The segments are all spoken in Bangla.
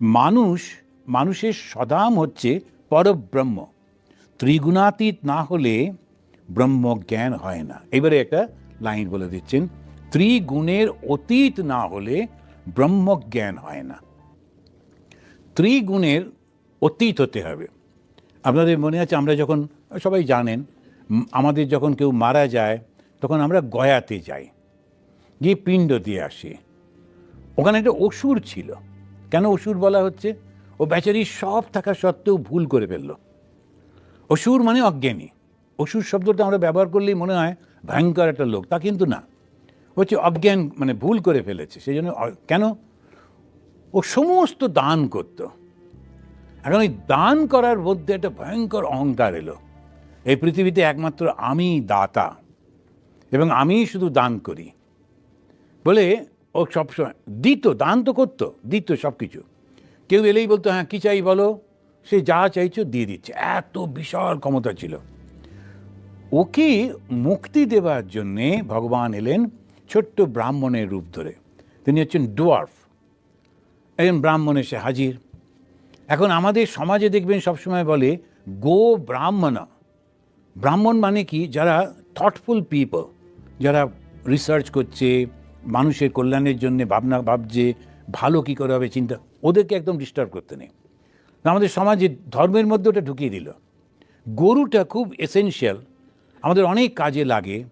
মানুষ, মানুষের সদাম হচ্ছে পরব্রহ্ম। ত্রিগুণাতীত না হলে ব্রহ্ম জ্ঞান হয় না। এবারে একটা লাইন বলে দিচ্ছেন, ত্রিগুণের অতীত না হলে ব্রহ্ম জ্ঞান হয় না। ত্রিগুণের অতীত হতে হবে। আপনাদের মনে আছে, আমরা যখন, সবাই জানেন, আমাদের যখন কেউ মারা যায়, তখন আমরা গয়াতে যাই, গিয়ে পিণ্ড দিয়ে আসি। ওখানে একটা অসুর ছিল। কেন অসুর বলা হচ্ছে? ও বেচারি সব থাকা সত্ত্বেও ভুল করে ফেলল। অসুর মানে অজ্ঞানী। অসুর শব্দটা আমরা ব্যবহার করলেই মনে হয় ভয়ঙ্কর একটা লোক, তা কিন্তু না। হচ্ছে অজ্ঞান মানে ভুল করে ফেলেছে সেই জন্য কেন? ও সমস্ত দান করত। এখন ওই দান করার মধ্যে একটা ভয়ঙ্কর অহংকার এলো। এই পৃথিবীতে একমাত্র আমি দাতা, এবং আমিই শুধু দান করি। বলে ও সবসময় দিত, দান তো করতো, দিত সব কিছু। কেউ এলেই বলতো হ্যাঁ কী চাই বলো? সে যা চাইছো দিয়ে দিচ্ছে। এত বিশাল ক্ষমতা ছিল। ওকে মুক্তি দেওয়ার জন্যে ভগবান এলেন ছোট্ট ব্রাহ্মণের রূপ ধরে। তিনি হচ্ছেন ডোয়ার্ফ। একজন ব্রাহ্মণ এসে হাজির। এখন আমাদের সমাজে দেখবেন সবসময় বলে, গো ব্রাহ্মণ। ব্রাহ্মণ মানে কি? যারা থটফুল পিপল যারা রিসার্চ করছে মানুষের কল্যাণের জন্য ভাবনা, ভাবছে, ভালো কী করে হবে, চিন্তা, ওদেরকে একদম ডিস্টার্ব করতে নেই। আমাদের সমাজে ধর্মের মধ্যে ওটা ঢুকিয়ে দিল। গরুটা খুব এসেনশিয়াল আমাদের অনেক কাজে লাগে।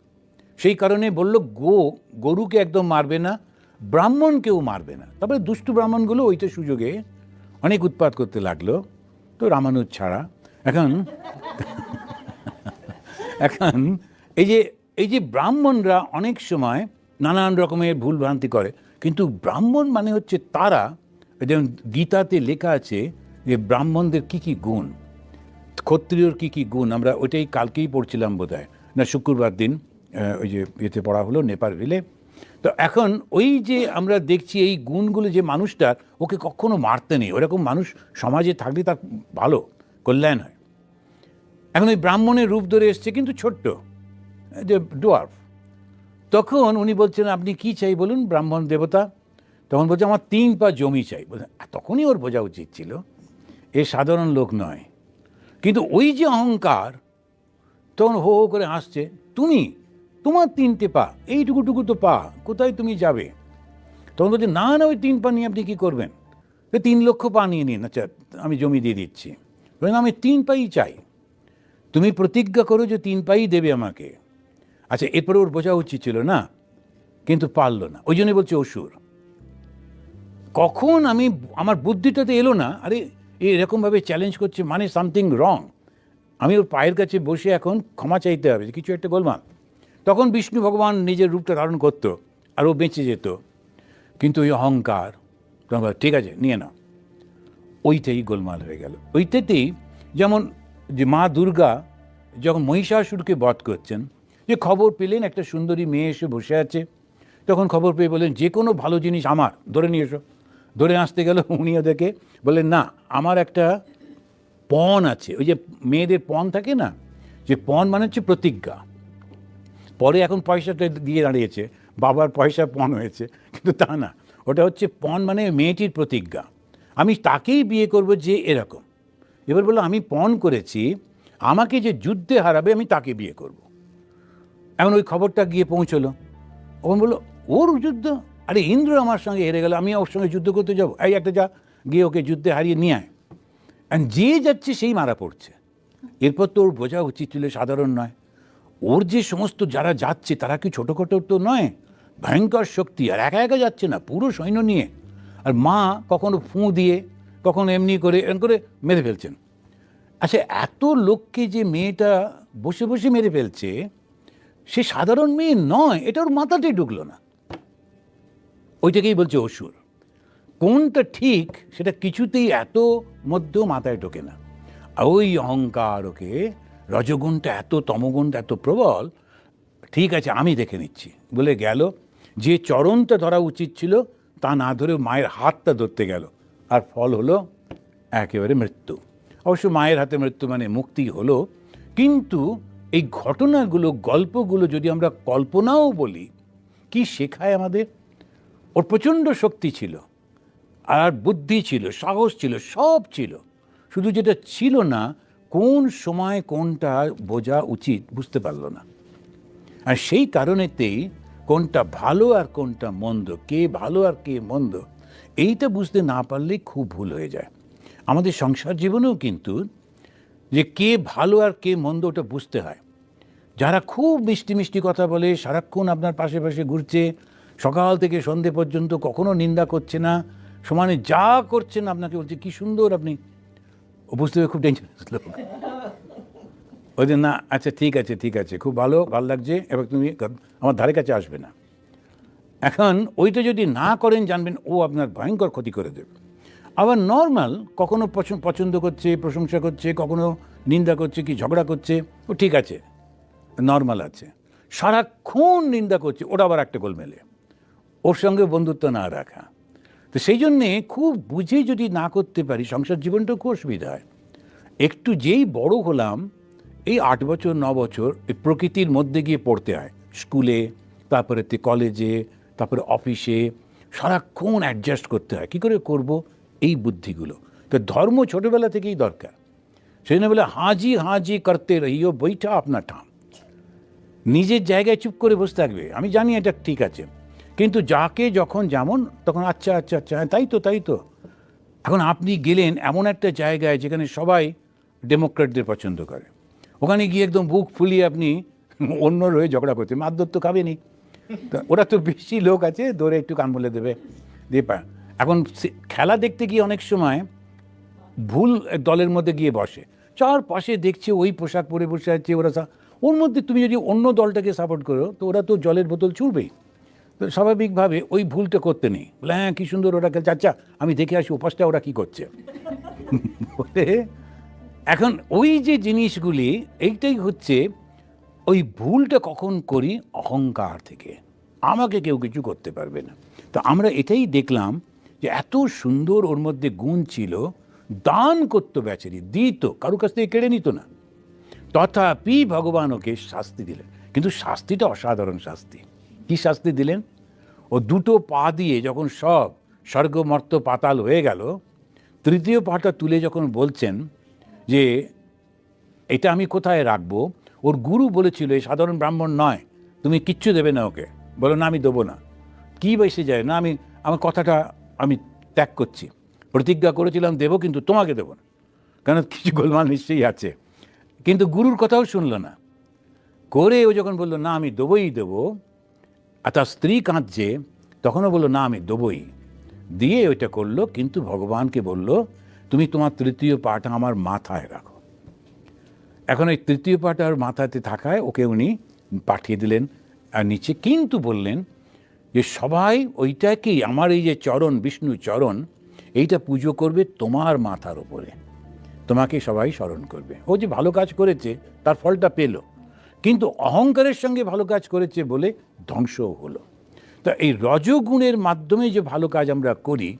সেই কারণে বলল, গো, গরুকে একদম মারবে না, ব্রাহ্মণকেও মারবে না। তারপরে দুষ্টু ব্রাহ্মণগুলো ওইটা সুযোগে অনেক উৎপাত করতে লাগল, তো রামানুজ ছাড়া। এখন এখন, এই যে এই যে ব্রাহ্মণরা অনেক সময় নানান রকমের ভুল ভ্রান্তি করে। কিন্তু ব্রাহ্মণ মানে হচ্ছে তারা যেমন গীতাতে লেখা আছে যে ব্রাহ্মণদের কি কি গুণ, ক্ষত্রিয়র কি কি গুণ, আমরা ওইটাই কালকেই পড়ছিলাম বোধ না, শুক্রবার দিন ওই যে ইয়েতে পড়া হলো, নেপাল রিলে। তো এখন ওই যে আমরা দেখছি এই গুণগুলো যে মানুষটার ওকে কখনো মারতে নেই। ওরকম মানুষ সমাজে থাকলে তার ভালো, কল্যাণ হয়। এখন ওই ব্রাহ্মণের রূপ ধরে এসছে কিন্তু ছোট্ট যে ডোয়ার্ফ। তখন উনি বলছেন আপনি কি চাই বলুন ব্রাহ্মণ দেবতা? তখন বলছে আমার তিন পা জমি চাই। তখনই ওর বোঝা উচিত ছিল। এ সাধারণ লোক নয়। কিন্তু ওই যে অহংকার তখন হো হো করে হাসছে তুমি তোমার তিনটে পা এইটুকুটুকু তো পা কোথায় তুমি যাবে? তখন বলছে না না ওই তিন পা নিয়ে আপনি কী করবেন? "এ, তিন লক্ষ পা নিয়ে নিন আচ্ছা আমি জমি দিয়ে দিচ্ছি। আমি তিন পাই চাই। তুমি প্রতিজ্ঞা করো যে তিন পাই দেবে আমাকে। আচ্ছা এরপরে ওর বোঝা উচিত ছিল না, কিন্তু পারল না। ওই জন্যই বলছে অসুর। কখন আমি, আমার বুদ্ধিটাতে এলো না, আরে এরকমভাবে চ্যালেঞ্জ করছে মানে সামথিং রং আমি ওর পায়ের কাছে বসে এখন ক্ষমা চাইতে হবে কিছু একটা গোলমাল তখন বিষ্ণু ভগবান নিজের রূপটা ধারণ করতো, আর ও বেঁচে যেত। কিন্তু ওই অহংকার ঠিক আছে, নিয়ে নাও। ওইটাই গোলমাল হয়ে গেল। ওইটাতেই যেমন যে মা দুর্গা যখন মহিষাসুরকে বধ করছেন যে খবর পেলেন, একটা সুন্দরী মেয়ে এসে বসে আছে। তখন খবর পেয়ে বললেন, যে কোনো ভালো জিনিস আমার, ধরে নিয়ে এসো। ধরে আসতে গেল উনি ওদেরকে, বললেন, না, আমার একটা পণ আছে। ওই যে মেয়েদের পণ থাকে না, যে পণ মানে হচ্ছে প্রতিজ্ঞা। পরে এখন পয়সাটা দিয়ে দাঁড়িয়েছে, বাবার পয়সা পণ হয়েছে, কিন্তু তা না, ওটা হচ্ছে পণ মানে মেয়েটির প্রতিজ্ঞা। আমি তাকেই বিয়ে করব যে এরকম। এবার বলল, আমি পণ করেছি, আমাকে যে যুদ্ধে হারাবে, আমি তাকে বিয়ে করব। এখন ওই খবরটা গিয়ে পৌঁছলো। ওখান বলল, ওর যুদ্ধ? আরে ইন্দ্র আমার সঙ্গে হেরে গেল আমি ওর সঙ্গে যুদ্ধ করতে যাব। এই একটা যা, গিয়ে ওকে যুদ্ধে হারিয়ে নিয়ে আয়। আর যে যাচ্ছে সেই মারা পড়ছে। এরপর তো ওর বোঝা উচিত ছিল, সাধারণ নয়। ওর যে সমস্ত যারা যাচ্ছে, তারা কি ছোটোখাটো তো নয়। ভয়ঙ্কর শক্তি, আর একা একা যাচ্ছে না, পুরো সৈন্য নিয়ে। আর মা কখনো ফুঁ দিয়ে, কখনো এমনি করে, এরকম করে মেরে ফেলছেন। আচ্ছা এত লোককে যে মেয়েটা বসে বসে মেরে ফেলছে সে সাধারণ মেয়ে নয়, এটা ওর মাথাতেই ঢুকলো না। ওইটাকেই বলছে অসুর। কোনটা ঠিক সেটা কিছুতেই এত মধ্যেও মাথায় ঢোকে না। ওই অহংকার ওকে, রজগুণটা এত, তমগুণটা এত প্রবল, ঠিক আছে, আমি দেখে নিচ্ছি। বলে গেল, যে চরণটা ধরা উচিত ছিল, তা না ধরে মায়ের হাতটা ধরতে গেল। আর ফল হলো একেবারে মৃত্যু। অবশ্য মায়ের হাতে মৃত্যু মানে মুক্তি হলো, কিন্তু এই ঘটনাগুলো, গল্পগুলো যদি আমরা কল্পনাও বলি, কি শেখায় আমাদের? ওর প্রচণ্ড শক্তি ছিল, আর বুদ্ধি ছিল, সাহস ছিল, সব ছিল। শুধু যেটা ছিল না, কোন সময় কোনটা বোঝা উচিত বুঝতে পারল না। আর সেই কারণেতেই কোনটা ভালো আর কোনটা মন্দ, কে ভালো আর কে মন্দ, এইটা বুঝতে না পারলে খুব ভুল হয়ে যায়। আমাদের সংসার জীবনেও কিন্তু যে কে ভালো আর কে মন্দ ওটা বুঝতে হয়। যারা খুব মিষ্টি মিষ্টি কথা বলে, সারাক্ষণ আপনার পাশে পাশে ঘুরছে, সকাল থেকে সন্ধে পর্যন্ত কখনো নিন্দা করছে না, সমানে যা করছেন আপনাকে বলছে, কি সুন্দর আপনি। ও বুঝতে হবে খুব ডেঞ্জারাস লোক ওই যে, না আচ্ছা ঠিক আছে ঠিক আছে, খুব ভালো ভালো লাগছে, এবার তুমি আমার ধারে কাছে আসবে না। এখন ওইটা যদি না করেন, জানবেন, ও আপনার ভয়ঙ্কর ক্ষতি করে দেবে। আবার নর্মাল কখনো পছ- পছন্দ করছে, প্রশংসা করছে, কখনো নিন্দা করছে কি ঝগড়া করছে, ও ঠিক আছে নর্মাল আছে। সারাক্ষণ নিন্দা করছে ওটা আবার একটা গোলমেলে। ওর সঙ্গে বন্ধুত্ব না রাখা। তো সেই জন্যে খুব বুঝে যদি না করতে পারি, সংসার জীবনটাও খুব অসুবিধা হয়। একটু যেই বড় হলাম, এই আট বছর, ন বছর এই প্রকৃতির মধ্যে গিয়ে পড়তে হয়। স্কুলে, তারপরে কলেজে, তারপরে অফিসে, সারাক্ষণ অ্যাডজাস্ট করতে হয়। কী করে করব? এই বুদ্ধিগুলো। তো ধর্ম ছোটোবেলা থেকেই দরকার। সেই জন্য বলে হাজি হাজি করতে রহিও বইটা আপনার ঠাম। নিজের জায়গায় চুপ করে বসে থাকবে। আমি জানি এটা ঠিক আছে। কিন্তু যাকে যখন যেমন তখন আচ্ছা আচ্ছা আচ্ছা হ্যাঁ, তাই তো তাই তো। এখন আপনি গেলেন এমন একটা জায়গায় যেখানে সবাই ডেমোক্রেটদের পছন্দ করে। ওখানে গিয়ে একদম বুক ফুলিয়ে আপনি অন্যর হয়ে ঝগড়া করতে মারধর তো খাবেনি ওরা তো বেশি লোক আছে দৌড়ে একটু কান বলে দেবে। দিয়ে পা এখন খেলা দেখতে গিয়ে অনেক সময় ভুল দলের মধ্যে গিয়ে বসে। চার পাশে দেখছে ওই পোশাক পরে বসে আছে ওরা ওর মধ্যে তুমি যদি অন্য দলটাকে সাপোর্ট করো, তো ওরা তো জলের বোতল ছুড়বেই। তো স্বাভাবিকভাবে ওই ভুলটা করতে নেই। বলে হ্যাঁ কী সুন্দর ওরা খেলছে। আচ্ছা আমি দেখে আসি উপাসটা ওরা কী করছে। এখন ওই যে জিনিসগুলি, এইটাই হচ্ছে ওই ভুলটা কখন করি? অহংকার থেকে। আমাকে কেউ কিছু করতে পারবে না। তো আমরা এটাই দেখলাম যে এত সুন্দর ওর মধ্যে গুণ ছিল, দান করতো বেচারি দিত কারও কাছ থেকে কেড়ে নিত না। তথাপি ভগবান ওকে শাস্তি দিলেন। কিন্তু শাস্তিটা অসাধারণ শাস্তি। কি শাস্তি দিলেন? ও দুটো পা দিয়ে যখন সব স্বর্গমর্ত পাতাল হয়ে গেল, তৃতীয় পাটা তুলে যখন বলছেন যে, এটা আমি কোথায় রাখব? ওর গুরু বলেছিল এই সাধারণ ব্রাহ্মণ নয়, তুমি কিচ্ছু দেবে না ওকে। বলো, না, আমি দেবো না। কী বেসে যায়? না, আমি, আমার কথাটা আমি ত্যাগ করছি। প্রতিজ্ঞা করেছিলাম, দেবো কিন্তু তোমাকে দেবো না। কারণ কিছু গোলমাল নিশ্চয়ই আছে। কিন্তু গুরুর কথাও শুনলো না। করে ও যখন বলল, না, আমি দেবই দেবো। আর তার স্ত্রী কাঁদছে। তখনও বলল, না, আমি দেবই। দিয়ে ওইটা করল, কিন্তু ভগবানকে বলল, তুমি তোমার তৃতীয় পাটা আমার মাথায় রাখো। এখন ওই তৃতীয় পাটা ওর মাথাতে থাকায় ওকে উনি পাঠিয়ে দিলেন। আর নিচে কিন্তু বললেন যে সবাই ওইটাকেই আমার এই যে চরণ, বিষ্ণু চরণ, এইটা পুজো করবে তোমার মাথার ওপরে তোমাকে সবাই স্মরণ করবে। ও যে ভালো কাজ করেছে, তার ফলটা পেল। কিন্তু অহংকারের সঙ্গে ভালো কাজ করেছে বলে ধ্বংসও হলো। তা এই রজগুণের মাধ্যমে যে ভালো কাজ আমরা করি,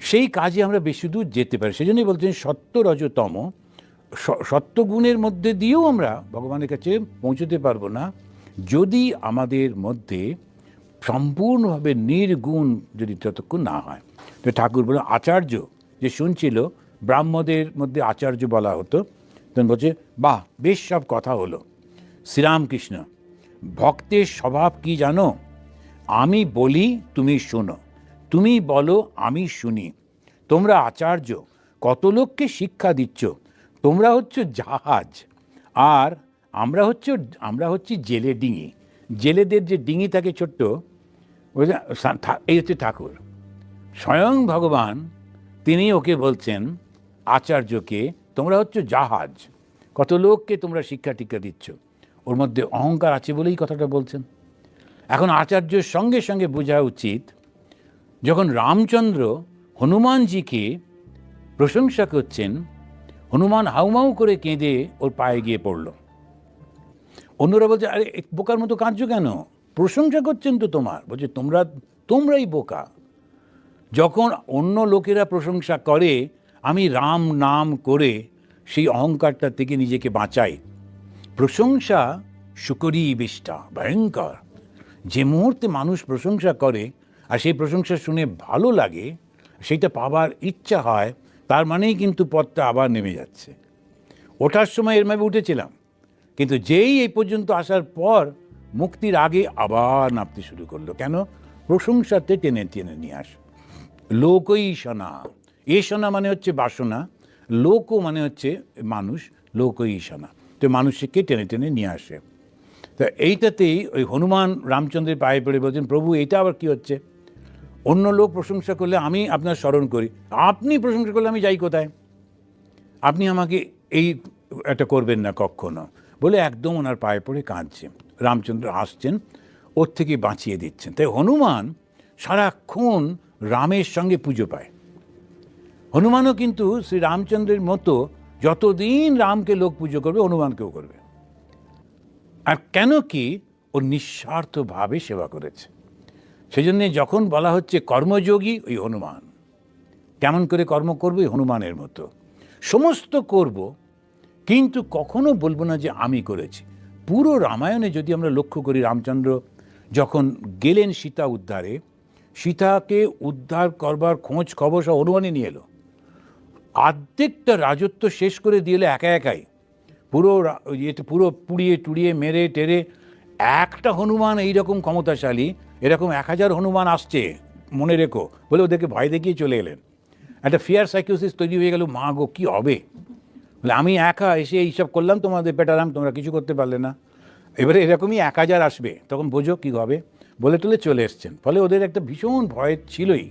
সেই কাজে আমরা বেশি দূর যেতে পারি। সেই জন্যই বলছেন সত্য রজতম সত্যগুণের মধ্যে দিয়েও আমরা ভগবানের কাছে পৌঁছতে পারব না। যদি আমাদের মধ্যে সম্পূর্ণভাবে নির্গুণ যদি ততক্ষণ না হয়। তো ঠাকুর বলে আচার্য, যে শুনছিল, ব্রাহ্মদের মধ্যে আচার্য বলা হতো, তখন বলছে, বাহ, বেশ সব কথা হলো। শ্রীরামকৃষ্ণ, ভক্তের স্বভাব কি জানো? আমি বলি, তুমি শোনো। তুমি বলো, আমি শুনি। তোমরা আচার্য, কত লোককে শিক্ষা দিচ্ছ? তোমরা হচ্ছে জাহাজ, আর আমরা হচ্ছে, আমরা হচ্ছি জেলে ডিঙি। জেলেদের যে ডিঙি থাকে ছোট্ট এই হচ্ছে ঠাকুর। স্বয়ং ভগবান, তিনি ওকে বলছেন, আচার্যকে, তোমরা হচ্ছে জাহাজ। কত লোককে তোমরা শিক্ষা টিক্ষা দিচ্ছ। ওর মধ্যে অহংকার আছে বলেই কথাটা বলছেন। এখন আচার্যের সঙ্গে সঙ্গে বোঝা উচিত, যখন রামচন্দ্র হনুমানজিকে প্রশংসা করছেন, হনুমান হাউমাউ করে কেঁদে ওর পায়ে গিয়ে পড়ল। অন্যরা বলছে, আরে বোকার মতো কাঁদছো কেন? প্রশংসা করছেন তো তোমার। বলছে, তোমরা, তোমরাই বোকা। যখন অন্য লোকেরা প্রশংসা করে, আমি রাম নাম করে সেই অহংকারটা থেকে নিজেকে বাঁচাই। প্রশংসা শুকরি বিষ্টা ভয়ঙ্কর। যে মুহূর্তে মানুষ প্রশংসা করে আর সেই প্রশংসা শুনে ভালো লাগে সেইটা পাবার ইচ্ছা হয়, তার মানেই কিন্তু পথটা আবার নেমে যাচ্ছে। ওঠার সময় এরভাবে উঠেছিলাম। কিন্তু যেই এই পর্যন্ত আসার পর মুক্তির আগে আবার নামতে শুরু করল। কেন? প্রশংসাতে টেনে টেনে নিয়ে আস। লোকই শোনা এ শোনা মানে হচ্ছে বাসনা। লোক মানে হচ্ছে মানুষ। লোকই শোনা তো মানুষকে টেনে টেনে নিয়ে আসে। তো এইটাতেই ওই হনুমান রামচন্দ্রের পায়ে পড়ে বলছেন, প্রভু, এটা আবার কি হচ্ছে? অন্য লোক প্রশংসা করলে আমি আপনার স্মরণ করি। আপনি প্রশংসা করলে আমি যাই কোথায়? আপনি আমাকে এই একটা করবেন না কখনো। বলে একদম ওনার পায়ে পড়ে কাঁদছে। রামচন্দ্র আসছেন, ওর থেকে বাঁচিয়ে দিচ্ছেন। তাই হনুমান সারাক্ষণ রামের সঙ্গে পুজো পায়। হনুমানও কিন্তু শ্রী রামচন্দ্রের মতো যতদিন রামকে লোক পুজো করবে, হনুমানকেও করবে। আর কেন কি ও নিঃস্বার্থভাবে সেবা করেছে। সেই জন্যে যখন বলা হচ্ছে কর্মযোগী, ওই হনুমান। কেমন করে কর্ম করবে হনুমানের মতো। সমস্ত করব কিন্তু কখনো বলব না যে আমি করেছি। পুরো রামায়ণে যদি আমরা লক্ষ্য করি রামচন্দ্র, যখন গেলেন সীতা উদ্ধারে, সীতাকে উদ্ধার করবার খোঁজ খবর সব হনুমানই নিয়ে এলো। আর্ধেকটা রাজত্ব শেষ করে দিয়ে একা একাই। পুরো পুরো পুড়িয়ে টুড়িয়ে মেরে টেরে একটা হনুমান এইরকম ক্ষমতাশালী, এরকম এক হাজার হনুমান আসছে, মনে রেখো, বলে ওদেরকে ভয় দেখিয়ে চলে এলেন। একটা ফিয়ার সাইকোসিস তৈরি হয়ে গেল, মা গো, কী হবে? বলে, আমি একা এসে এইসব করলাম, তোমাদের পেটারাম তোমরা কিছু করতে পারলে না। এবারে এরকমই এক হাজার আসবে। তখন বোঝো কী হবে। বলে টলে চলে এসছেন। ফলে ওদের একটা ভীষণ ভয় ছিলই।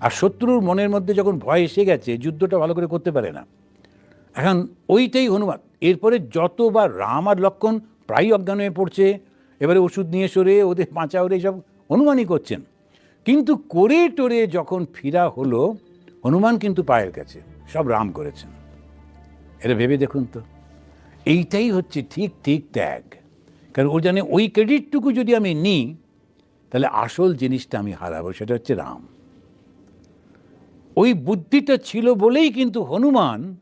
আর শত্রুর মনের মধ্যে যখন ভয় এসে গেছে, যুদ্ধটা ভালো করে করতে পারে না। এখন ওইটাই হনুমান এরপরে যতবার রাম আর লক্ষণ প্রায় অজ্ঞান হয়ে পড়ছে, এবারে ওষুধ নিয়ে সরে, ওদের বাঁচা ওরে সব হনুমানই করছেন। কিন্তু করে টোরে যখন ফিরা হলো হনুমান কিন্তু পায়ের কাছে। সব রাম করেছেন। এটা ভেবে দেখুন তো। এইটাই হচ্ছে ঠিক ঠিক ত্যাগ। কারণ ও জানে ওই ক্রেডিটটুকু যদি আমি নিই, তাহলে আসল জিনিসটা আমি হারাবো, সেটা হচ্ছে রাম। ওই বুদ্ধিটা ছিল বলেই কিন্তু হনুমান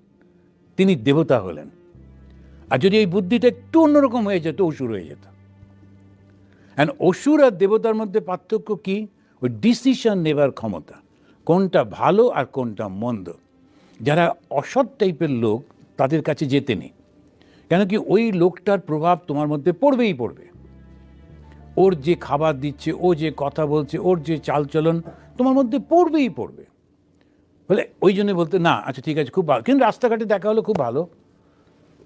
তিনি দেবতা হলেন। আর যদি এই বুদ্ধিটা একটু অন্যরকম হয়ে যেত, অসুর হয়ে যেত। অ্যান্ড অসুর আর দেবতার মধ্যে পার্থক্য কি? ওই ডিসিশন নেবার ক্ষমতা। কোনটা ভালো আর কোনটা মন্দ। যারা অসৎ টাইপের লোক তাদের কাছে যেতে নেই। কেন কি ওই লোকটার প্রভাব তোমার মধ্যে পড়বেই পড়বে। ওর যে খাবার দিচ্ছে, ও যে কথা বলছে, ওর যে চালচলন তোমার মধ্যে পড়বেই পড়বে। বলে ওই জন্য বলতে, না আচ্ছা ঠিক আছে, খুব ভালো। কিন্তু রাস্তাঘাটে দেখা হলো খুব ভালো।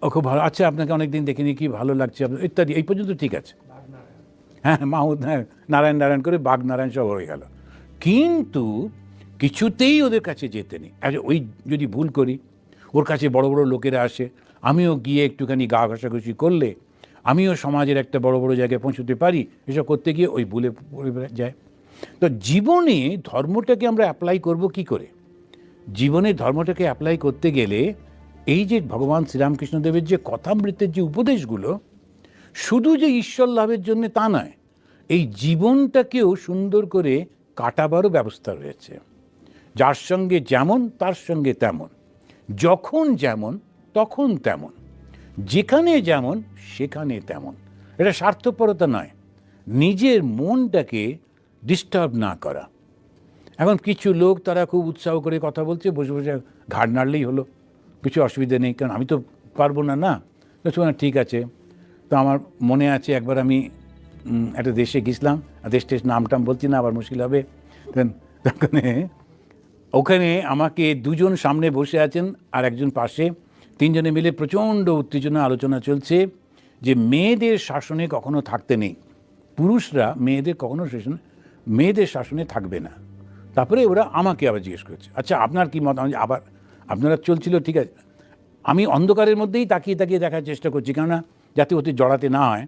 ও খুব ভালো আচ্ছা আপনাকে অনেকদিন দেখিনি, কি ভালো লাগছে? আপনার ইত্যাদি, এই পর্যন্ত ঠিক আছে। হ্যাঁ মাহুদ নারায়ণ নারায়ণ করে বাঘ নারায়ণ সব হয়ে গেল। কিন্তু কিছুতেই ওদের কাছে যেতে নেই। আচ্ছা ওই যদি ভুল করি ওর কাছে বড় বড় লোকেরা আসে। আমিও গিয়ে একটুখানি গা ঘষাঘষি করলে আমিও সমাজের একটা বড় বড় জায়গায় পৌঁছতে পারি, এসব করতে গিয়ে ওই ভুলে পড়ে যায়। তো জীবনে ধর্মটাকে আমরা অ্যাপ্লাই করব কি করে? জীবনে ধর্মটাকে অ্যাপ্লাই করতে গেলে এই যে ভগবান শ্রীরামকৃষ্ণদেবের যে কথামৃতের যে উপদেশগুলো, শুধু যে ঈশ্বর লাভের জন্য তা নয়, এই জীবনটাকেও সুন্দর করে কাটাবারও ব্যবস্থা রয়েছে। যার সঙ্গে যেমন, তার সঙ্গে তেমন। যখন যেমন, তখন তেমন। যেখানে যেমন, সেখানে তেমন। এটা স্বার্থপরতা নয়। নিজের মনটাকে ডিস্টার্ব না করা। এখন কিছু লোক তারা খুব উৎসাহ করে কথা বলছে, বসে বসে ঘাড় নাড়লেই হলো। কিছু অসুবিধা নেই, কারণ আমি তো পারব না না? শোনা ঠিক আছে। তো আমার মনে আছে একবার আমি একটা দেশে গেছিলাম। আর দেশটের নাম টাম বলছি না, আবার মুশকিল হবে। তখন ওখানে আমাকে দুজন সামনে বসে আছেন আর একজন পাশে। তিনজনে মিলে প্রচণ্ড উত্তেজনা আলোচনা চলছে যে মেয়েদের শাসনে কখনো থাকতে নেই। পুরুষরা মেয়েদের কখনো শাসনে, মেয়েদের শাসনে থাকবে না। তারপরে ওরা আমাকে আবার জিজ্ঞেস করছে আচ্ছা আপনার কি মত? আবার, আপনারা চলছিল, ঠিক আছে। আমি অন্ধকারের মধ্যেই তাকিয়ে তাকিয়ে দেখার চেষ্টা করছি, কেননা যাতে ওতে জড়াতে না হয়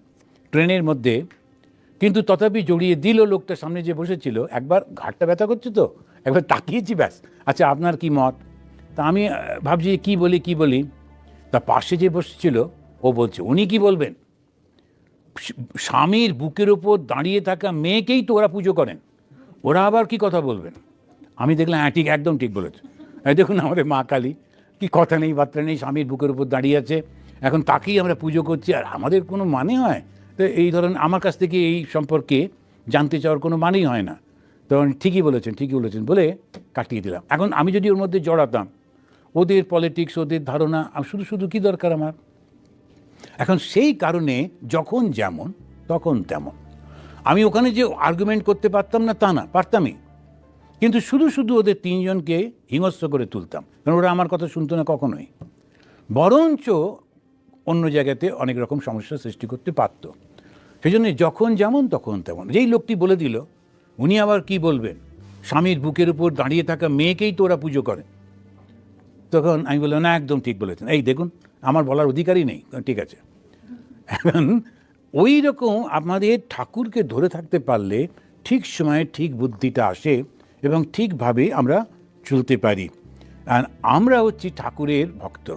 ট্রেনের মধ্যে। কিন্তু তথাপি জড়িয়ে দিল লোকটা সামনে যে বসেছিল, একবার ঘাটটা ব্যথা করছে তো একবার তাকিয়েছি ব্যাস। আচ্ছা আপনার কি মত? তা আমি ভাবছি কি বলি কি বলি? তা পাশে যে বসেছিল, ও বলছে, উনি কি বলবেন? স্বামীর বুকের ওপর দাঁড়িয়ে থাকা মেয়েকেই তো ওরা পুজো করেন। ওরা আবার কি কথা বলবেন? আমি দেখলাম হ্যাঁ ঠিক, একদম ঠিক বলেছে। দেখুন আমাদের মা কালী, কি কথা নেই, বার্তা নেই, স্বামীর বুকের উপর দাঁড়িয়ে আছে। এখন তাকেই আমরা পুজো করছি, আর আমাদের কোনো মানে হয়? তো এই ধরনের আমার কাছ থেকে এই সম্পর্কে জানতে চাওয়ার কোনো মানেই হয় না। তখন ঠিকই বলেছেন ঠিকই বলেছেন বলে কাটিয়ে দিলাম। এখন আমি যদি ওর মধ্যে জড়াতাম, ওদের পলিটিক্স ওদের ধারণা আমি শুধু শুধু কী দরকার আমার? এখন সেই কারণে যখন যেমন, তখন তেমন। আমি ওখানে যে আর্গুমেন্ট করতে পারতাম না তা না, পারতামই। কিন্তু শুধু শুধু ওদের তিনজনকে হিংস্র করে তুলতাম। কারণ ওরা আমার কথা শুনতো না কখনোই। বরঞ্চ অন্য জায়গাতে অনেক রকম সমস্যার সৃষ্টি করতে পারত। সেই জন্য যখন যেমন, তখন তেমন। যেই লোকটি বলে দিল উনি আবার কি বলবেন? স্বামীর বুকের উপর দাঁড়িয়ে থাকা মেয়েকেই তো ওরা পুজো করে। তখন আমি বললাম, না, একদম ঠিক বলেছেন। এই দেখুন, আমার বলার অধিকারই নেই। ঠিক আছে। এখন ওই রকম আমাদের ঠাকুরকে ধরে থাকতে পারলে ঠিক সময়ে ঠিক বুদ্ধিটা আসে এবং ঠিকভাবে আমরা চলতে পারি। আর আমরা হচ্ছি ঠাকুরের ভক্ত।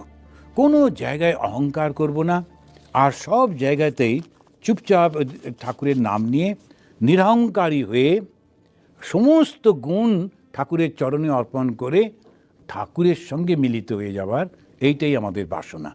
কোনো জায়গায় অহংকার করব না। আর সব জায়গাতেই চুপচাপ ঠাকুরের নাম নিয়ে নিরহংকারী হয়ে সমস্ত গুণ ঠাকুরের চরণে অর্পণ করে ঠাকুরের সঙ্গে মিলিত হয়ে যাবার এইটাই আমাদের বাসনা।